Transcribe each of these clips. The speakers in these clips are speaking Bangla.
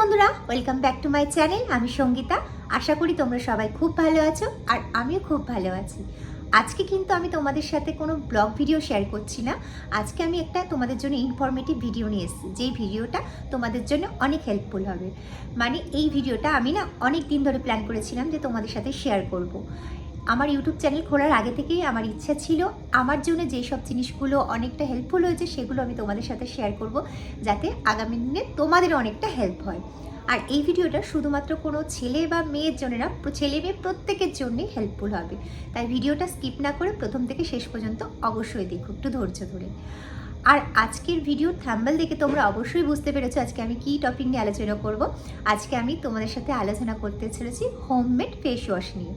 বন্ধুরা welcome back to my channel আমি সঙ্গীতা। আশা করি তোমরা সবাই খুব ভালো আছো আর আমিও খুব ভালো আছি। আজকে কিন্তু আমি তোমাদের সাথে কোনো ব্লগ ভিডিও শেয়ার করছি না। আজকে আমি একটা তোমাদের জন্য ইনফরমেটিভ ভিডিও নিয়ে এসেছি। যেই ভিডিওটা তোমাদের জন্য অনেক হেল্পফুল হবে। মানে এই ভিডিওটা আমি না অনেক দিন ধরে প্ল্যান করেছিলাম যে তোমাদের সাথে শেয়ার করব। আমার ইউটিউব চ্যানেল খোলার আগে থেকেই আমার ইচ্ছা ছিল, আমার জন্য যেই সব জিনিসগুলো অনেকটা হেল্পফুল হয়েছে সেগুলো আমি তোমাদের সাথে শেয়ার করব, যাতে আগামী দিনে তোমাদের অনেকটা হেল্প হয়। আর এই ভিডিওটা শুধুমাত্র কোনো ছেলে বা মেয়ের জন্য না ছেলে মেয়ে প্রত্যেকের জন্যই হেল্পফুল হবে। তাই ভিডিওটা স্কিপ না করে প্রথম থেকে শেষ পর্যন্ত অবশ্যই দেখো, একটু ধৈর্য ধরে। আর আজকের ভিডিওর থ্যাম্বল দেখে তোমরা অবশ্যই বুঝতে পেরেছ আজকে আমি কী টপিক নিয়ে আলোচনা করব। আজকে আমি তোমাদের সাথে আলোচনা করতে চলেছি হোমমেড ফেস ওয়াশ নিয়ে।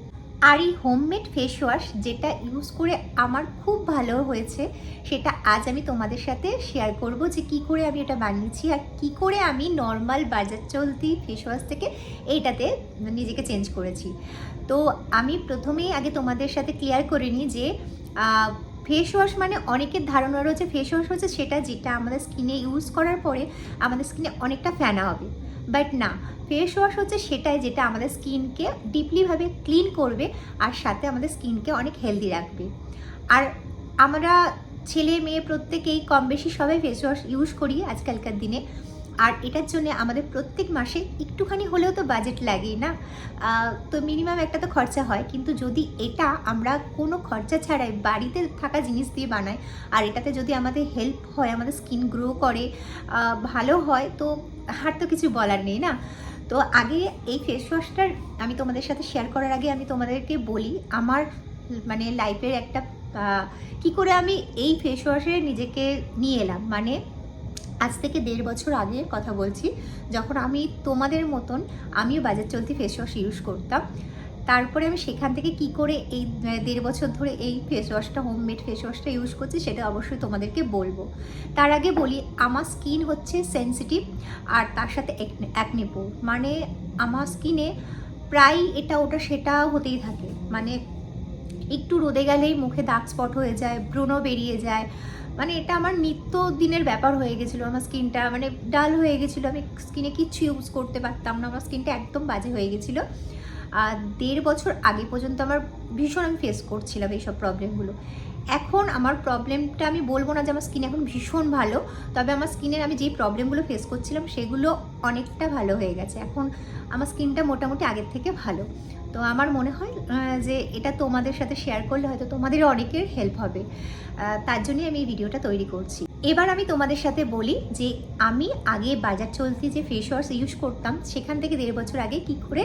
আর এই হোমমেড ফেস ওয়াশ যেটা ইউজ করে আমার খুব ভালো হয়েছে, সেটা আজ আমি তোমাদের সাথে শেয়ার করব যে কি করে আমি এটা বানিয়েছি আর কি করে আমি নর্মাল বাজার চলতি ফেস ওয়াশ থেকে এইটাতে নিজেকে চেঞ্জ করেছি। তো আমি প্রথমেই আগে তোমাদের সাথে ক্লিয়ার করে নিই যে ফেস ওয়াশ মানে অনেকের ধারণা রয়েছে ফেস ওয়াশ হচ্ছে সেটা যেটা আমাদের স্কিনে ইউজ করার পরে আমাদের স্কিনে অনেকটা ফেনা হবে। বাট না ফেস ওয়াশ হচ্ছে সেটাই যেটা আমাদের স্কিনকে ডিপলিভাবে ক্লিন করবে আর সাথে আমাদের স্কিনকে অনেক হেলদি রাখবে। আর আমরা ছেলে মেয়ে প্রত্যেকেই কম বেশি সবাই ফেস ওয়াশ ইউজ করি আজকালকার দিনে। আর এটার জন্য আমাদের প্রত্যেক মাসে একটুখানি হলেও তো বাজেট লাগেই না? তো মিনিমাম একটা তো খরচা হয়, কিন্তু যদি এটা আমরা কোনো খরচা ছাড়াই বাড়িতে থাকা জিনিস দিয়ে বানাই, আর এটাতে যদি আমাদের হেল্প হয়, আমাদের স্কিন গ্রো করে ভালো হয়, তো হার তো কিছু বলার নেই না? তো আগে এই ফেস ওয়াশটার আমি তোমাদের সাথে শেয়ার করার আগে আমি তোমাদেরকে বলি, আমার মানে লাইফের একটা কি করে আমি এই ফেস ওয়াশে নিজেকে নিয়ে এলাম? মানে আজ থেকে দেড় বছর আগে কথা বলছি, যখন আমি তোমাদের মতন আমিও বাজার চলতি ফেস ওয়াশ ইউজ করতাম। তারপরে আমি সেখান থেকে কি করে এই দেড় বছর ধরে এই ফেস ওয়াশটা হোমমেড ফেস ওয়াশটা ইউজ করছি সেটা অবশ্যই তোমাদেরকে বলব। তার আগে বলি, আমার স্কিন হচ্ছে সেনসিটিভ আর তার সাথে অ্যাকনেপো মানে আমার স্কিনে প্রায় এটা ওটা সেটা হতেই থাকে। মানে একটু রোদে গেলেই মুখে দাগ স্পট হয়ে যায় ব্রণ বেরিয়ে যায়। মানে এটা আমার নিত্য দিনের ব্যাপার হয়ে গেছিল, আমার স্কিনটা মানে ডাল হয়ে গেছিল। আমি স্কিনে কিচ্ছু ইউজ করতে পারতাম না, আমার স্কিনটা একদম বাজে হয়ে গেছিল। আর দেড় বছর আগে পর্যন্ত আমার ভীষণ আমি ফেস করছিলাম এইসব প্রবলেমগুলো এখন আমার প্রবলেমটা আমি বলব না যে আমার স্কিন এখন ভীষণ ভালো, তবে আমার স্কিনের আমি যেই প্রবলেমগুলো ফেস করছিলাম সেগুলো অনেকটা ভালো হয়ে গেছে। এখন আমার স্কিনটা মোটামুটি আগের থেকে ভালো। তো আমার মনে হয় যে এটা তোমাদের সাথে শেয়ার করলে হয়তো তোমাদের অনেকের হেল্প হবে। তার জন্যই আমি এই ভিডিওটা তৈরি করছি। এবার আমি তোমাদের সাথে বলি যে আমি আগে বাজার চলতি যে ফেস ওয়াশ ইউজ করতাম, সেখান থেকে দেড় বছর আগে কি করে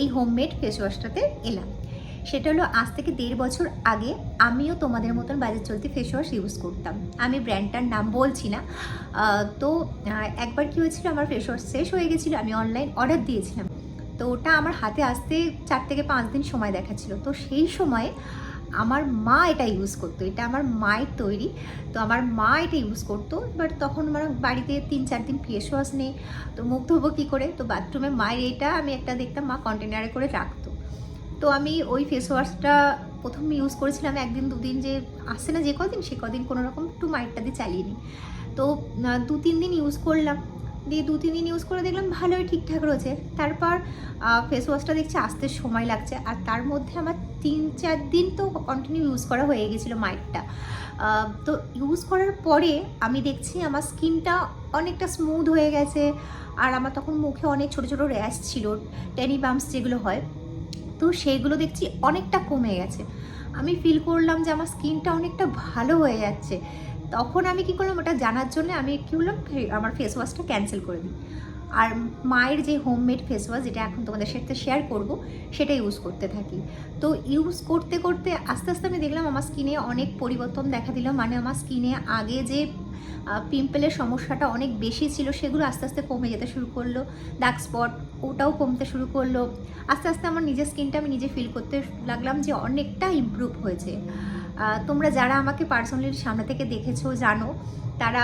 এই হোমমেড ফেস ওয়াশটাতে এলাম। সেটা হলো আজ থেকে দেড় বছর আগে আমিও তোমাদের মতন বাজার চলতি ফেস ওয়াশ ইউজ করতাম। আমি ব্র্যান্ডটার নাম বলছি না। তো একবার কি হয়েছিল, আমার ফেস ওয়াশ শেষ হয়ে গেছিল, আমি অনলাইন অর্ডার দিয়েছিলাম। তো ওটা আমার হাতে আসতে চার থেকে পাঁচ দিন সময় দেখাচ্ছিল তো সেই সময়ে আমার মা এটা ইউজ করতো। এটা আমার মায়ের তৈরি। তো আমার মা এটা ইউজ করতো। বাট তখন আমার বাড়িতে তিন চার দিন ফেস ওয়াশ নেই। তো মুখ ধোবো কী করে? তো বাথরুমে মায়ের এটা আমি একটা দেখতাম, মা কন্টেনারে করে রাখতো। তো আমি ওই ফেস ওয়াশটা প্রথম ইউজ করেছিলাম একদিন, দুদিন যে আসছে না যে কদিন, সে কদিন কোনো রকম একটু মায়েরটা দিয়ে চালিয়ে নিই। তো দু তিন দিন ইউজ করলাম। দিয়ে দু, তিন দিন ইউজ করে দেখলাম ভালোই ঠিকঠাক রয়েছে। তারপর ফেস ওয়াশটা দেখছি আসতে সময় লাগছে। আর তার মধ্যে আমার তিন, চার দিন তো কন্টিনিউ ইউজ করা হয়ে গেছিল মাইটটা। তো ইউজ করার পরে আমি দেখছি আমার স্কিনটা অনেকটা স্মুথ হয়ে গেছে। আর আমার তখন মুখে অনেক ছোট ছোট র্যাশ ছিল টেনি বাম্পস যেগুলো হয়। তো সেইগুলো দেখছি অনেকটা কমে গেছে। আমি ফিল করলাম যে আমার স্কিনটা অনেকটা ভালো হয়ে যাচ্ছে। তখন আমি কি করলাম, ওটা জানার জন্য আমি কি করলাম আমার ফেস ওয়াশটা ক্যান্সেল করে দিই। আর মায়ের যে হোমমেড ফেস ওয়াশ যেটা এখন তোমাদের সাথে শেয়ার করব, সেটা ইউজ করতে থাকি। তো ইউজ করতে করতে আস্তে আস্তে আমি দেখলাম আমার স্কিনে অনেক পরিবর্তন দেখা দিল। মানে আমার স্কিনে আগে যে পিম্পলের সমস্যাটা অনেক বেশি ছিল, সেগুলো আস্তে আস্তে কমে যেতে শুরু করল। ডার্ক স্পট ওটাও কমতে শুরু করল। আস্তে আস্তে আমার নিজের স্কিনটা আমি নিজে ফিল করতে লাগলাম যে অনেকটা ইমপ্রুভ হয়েছে। তোমরা যারা আমাকে পার্সোনালি সামনে থেকে দেখেছ, জানো, তারা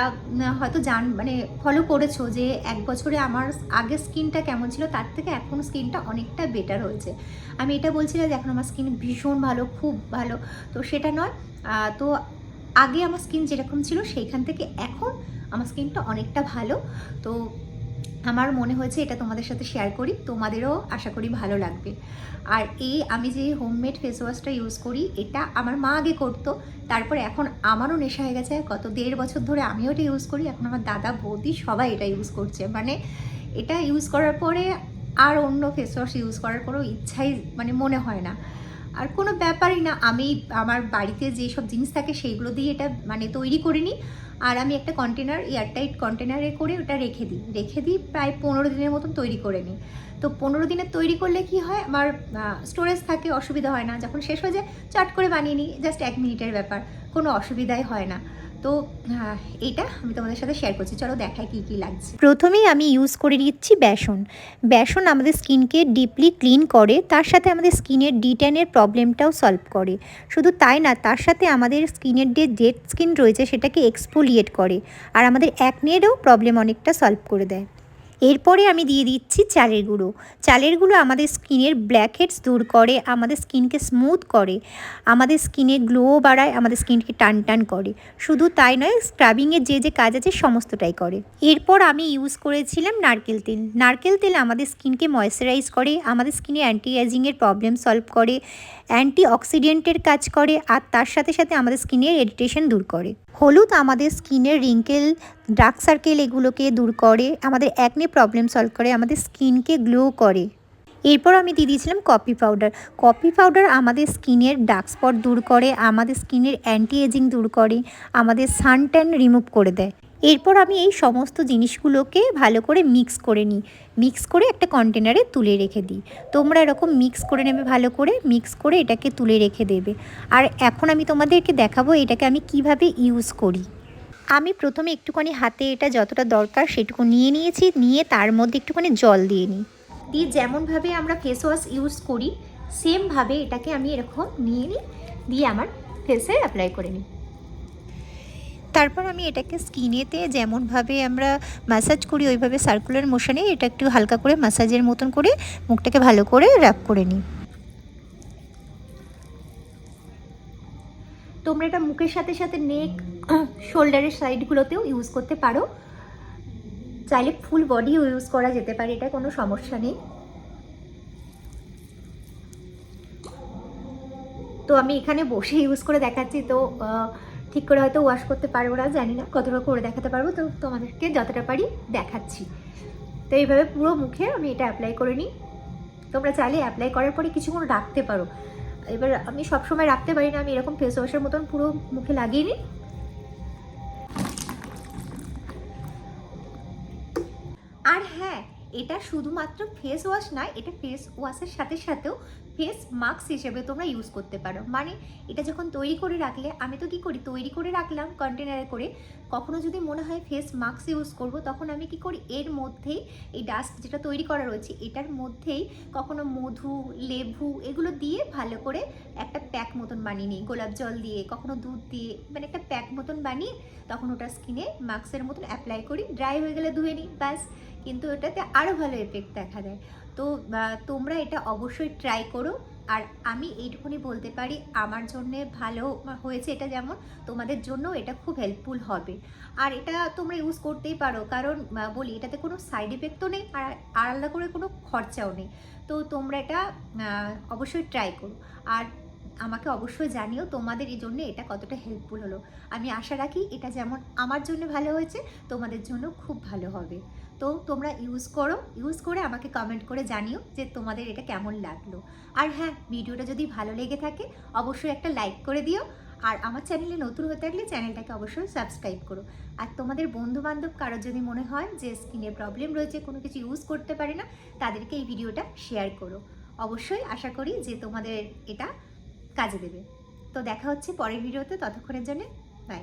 হয়তো জান মানে ফলো করেছ যে এক বছরে আমার আগের স্কিনটা কেমন ছিল, তার থেকে এখন স্কিনটা অনেকটা বেটার হয়েছে। আমি এটা বলছি না যে এখন আমার স্কিন ভীষণ ভালো, খুব ভালো, তো সেটা নয়। তো আগে আমার স্কিন যেরকম ছিল, সেইখান থেকে এখন আমার স্কিনটা অনেকটা ভালো। তো আমার মনে হয়েছে এটা তোমাদের সাথে শেয়ার করি, তোমাদেরও আশা করি ভালো লাগবে। আর এই আমি যে হোমমেড ফেস ওয়াশটা ইউজ করি, এটা আমার মা আগে করতো, তারপরে এখন আমারও নেশা হয়ে গেছে, গত দেড় বছর ধরে আমিও এটা ইউজ করি, এখন আমার দাদা, বৌদি সবাই এটা ইউজ করছে। মানে এটা ইউজ করার পরে আর অন্য ফেস ওয়াশ ইউজ করার কোনো ইচ্ছাই মানে মনে হয় না। আর কোনো ব্যাপারই না, আমি আমার বাড়িতে যেসব জিনিস থাকে, সেইগুলো দিয়ে এটা মানে তৈরি করে নিই আর আমি একটা কন্টেনার এয়ারটাইট কন্টেনারে করে ওটা রেখে দিই। রেখে দিই প্রায় পনেরো দিনের মতন তৈরি করে নিই। তো পনেরো দিনে তৈরি করলে কি হয়? আমার স্টোরেজ থাকে, অসুবিধা হয় না। যখন শেষ হয়ে যায়, চট করে বানিয়ে নিই। জাস্ট এক মিনিটের ব্যাপার। কোনো অসুবিধাই হয় না। তো এটা আমি তোমাদের সাথে শেয়ার করছি। চলো দেখাই কী কী লাগছে। প্রথমেই আমি ইউজ করে নিচ্ছি বেসন। বেসন আমাদের স্কিনকে ডিপলি ক্লিন করে, তার সাথে আমাদের স্কিনের ডিট্যানের প্রবলেমটাও সলভ করে। শুধু তাই না, তার সাথে আমাদের স্কিনের যে ডেড স্কিন রয়েছে, সেটাকে এক্সফোলিয়েট করে। আর আমাদের অ্যাকনেরও প্রবলেম অনেকটা সলভ করে দেয়। এরপরে আমি দিয়ে দিচ্ছি চালের গুঁড়ো। চালের গুঁড়ো আমাদের স্কিনের ব্ল্যাকহেডস দূর করে, আমাদের স্কিনকে স্মুথ করে, আমাদের স্কিনে গ্লো বাড়ায়, আমাদের স্কিনকে টান টান করে। শুধু তাই নয়, স্ক্রাবিংয়ের যে যে কাজ আছে সমস্তটাই করে। এরপর আমি ইউজ করেছিলাম নারকেল তেল। নারকেল তেল আমাদের স্কিনকে ময়শ্চারাইজ করে, আমাদের স্কিনে অ্যান্টি এজিংয়ের প্রবলেম সলভ করে অ্যান্টি অক্সিডেন্টের কাজ করে, আর তার সাথে সাথে আমাদের স্কিনের এডিটেশন দূর করে। হলুদ আমাদের স্কিনের রিঙ্কেল, ডার্ক সার্কেল এগুলোকে দূর করে, আমাদের অ্যাকনে প্রবলেম সলভ করে, আমাদের স্কিনকে গ্লো করে। এরপর আমি দিয়ে দিয়েছিলাম কফি পাউডার কফি পাউডার আমাদের স্কিনের ডার্ক স্পট দূর করে, আমাদের স্কিনের অ্যান্টি এজিং দূর করে, আমাদের সানট্যান রিমুভ করে দেয়। এরপর আমি এই সমস্ত জিনিসগুলোকে ভালো করে মিক্স করে নিই। মিক্স করে একটা কন্টেনারে তুলে রেখে দিই। তোমরা এরকম মিক্স করে নেবে ভালো করে মিক্স করে এটাকে তুলে রেখে দেবে। আর এখন আমি তোমাদেরকে দেখাবো এটাকে আমি কীভাবে ইউজ করি। আমি প্রথমে একটুখানি হাতে এটা যতটা দরকার সেটুকু নিয়ে নিয়েছি, নিয়ে তার মধ্যে একটুখানি জল দিয়ে নিই। দিয়ে যেমনভাবে আমরা ফেস ওয়াশ ইউজ করি সেমভাবে এটাকে আমি এরকম নিয়ে নিই, দিয়ে আমার ফেসে অ্যাপ্লাই করে নিই। তারপর আমি এটাকে স্কিনেতে যেমনভাবে আমরা ম্যাসাজ করি, ওইভাবে সার্কুলার মোশনে এটা একটু হালকা করে ম্যাসাজের মতন করে মুখটাকে ভালো করে র্যাপ করে নিই। তোমরা এটা মুখের সাথে সাথে নেক শোল্ডারের সাইডগুলোতেও ইউজ করতে পারো। চাইলে ফুল বডিও ইউজ করা যেতে পারে, এটা কোনো সমস্যা নেই। তো আমি এখানে বসে ইউজ করে দেখাচ্ছি, তো ঠিক করে হয়তো ওয়াশ করতে পারব না, জানি না কতটা করে দেখাতে পারব, তো তোমাদেরকে যতটা পারি দেখাচ্ছি। তো এইভাবে পুরো মুখে আমি এটা অ্যাপ্লাই করে নিই। তোমরা চাইলে অ্যাপ্লাই করার পরে কিছুক্ষণ রাখতে পারো। এবার আমি সবসময় রাখতে পারি না, আমি এরকম ফেস ওয়াশের মতন পুরো মুখে লাগিয়ে নিই। আর হ্যাঁ এটা শুধুমাত্র ফেস ওয়াশ নয়, এটা ফেস ওয়াশের সাথে সাথেও ফেস মাস্ক হিসেবে তোমরা ইউজ করতে পারো। মানে এটা যখন তৈরি করে রাখলে, আমি তো কি করি? তৈরি করে রাখলাম কন্টেনারে করে। কখনো যদি মনে হয় ফেস মাস্ক ইউজ করব, তখন আমি কি করি? এর মধ্যেই এই ডাস্ট যেটা তৈরি করা রয়েছে, এটার মধ্যেই কখনো মধু, লেবু এগুলো দিয়ে ভালো করে একটা প্যাক মতন বানিয়ে নিই। গোলাপ জল দিয়ে, কখনো দুধ দিয়ে মানে একটা প্যাক মতন বানিয়ে তখন ওটা স্কিনে মাস্কের মতন অ্যাপ্লাই করি। ড্রাই হয়ে গেলে ধুয়ে নিই, ব্যাস। কিন্তু ওটাতে আরও ভালো এফেক্ট দেখা দেয়। তো তোমরা এটা অবশ্যই ট্রাই করো। আর আমি এইটুকুনি বলতে পারি, আমার জন্যে ভালো হয়েছে এটা যেমন, তোমাদের জন্য এটা খুব হেল্পফুল হবে। আর এটা তোমরা ইউজ করতেই পারো, কারণ বলি, এটাতে কোনো সাইড এফেক্টও নেই, আর আলাদা করে কোনো খরচাও নেই। তো, তোমরা এটা অবশ্যই ট্রাই করো। আর আমাকে অবশ্যই জানিও তোমাদের এই জন্য এটা কতটা হেল্পফুল হলো। আমি আশা রাখি এটা যেমন আমার জন্য ভালো হয়েছে, তোমাদের জন্য খুব ভালো হবে। তো তোমরা ইউজ করো ইউজ করে আমাকে কমেন্ট করে জানিও যে তোমাদের এটা কেমন লাগল। আর হ্যাঁ ভিডিওটা যদি ভালো লেগে থাকে, অবশ্যই একটা লাইক করে দিও। আর আমার চ্যানেলে নতুন হয়ে থাকলে চ্যানেলটাকে অবশ্যই সাবস্ক্রাইব করো। আর তোমাদের বন্ধু বান্ধব কারোর যদি মনে হয় যে স্কিনের প্রবলেম রয়েছে, কোনো কিছু ইউজ করতে পারে না, তাদেরকে এই ভিডিওটা শেয়ার করো। অবশ্যই আশা করি যে তোমাদের এটা কাজে দেবে। তো দেখা হচ্ছে পরের ভিডিওতে ততক্ষণের জন্য বাই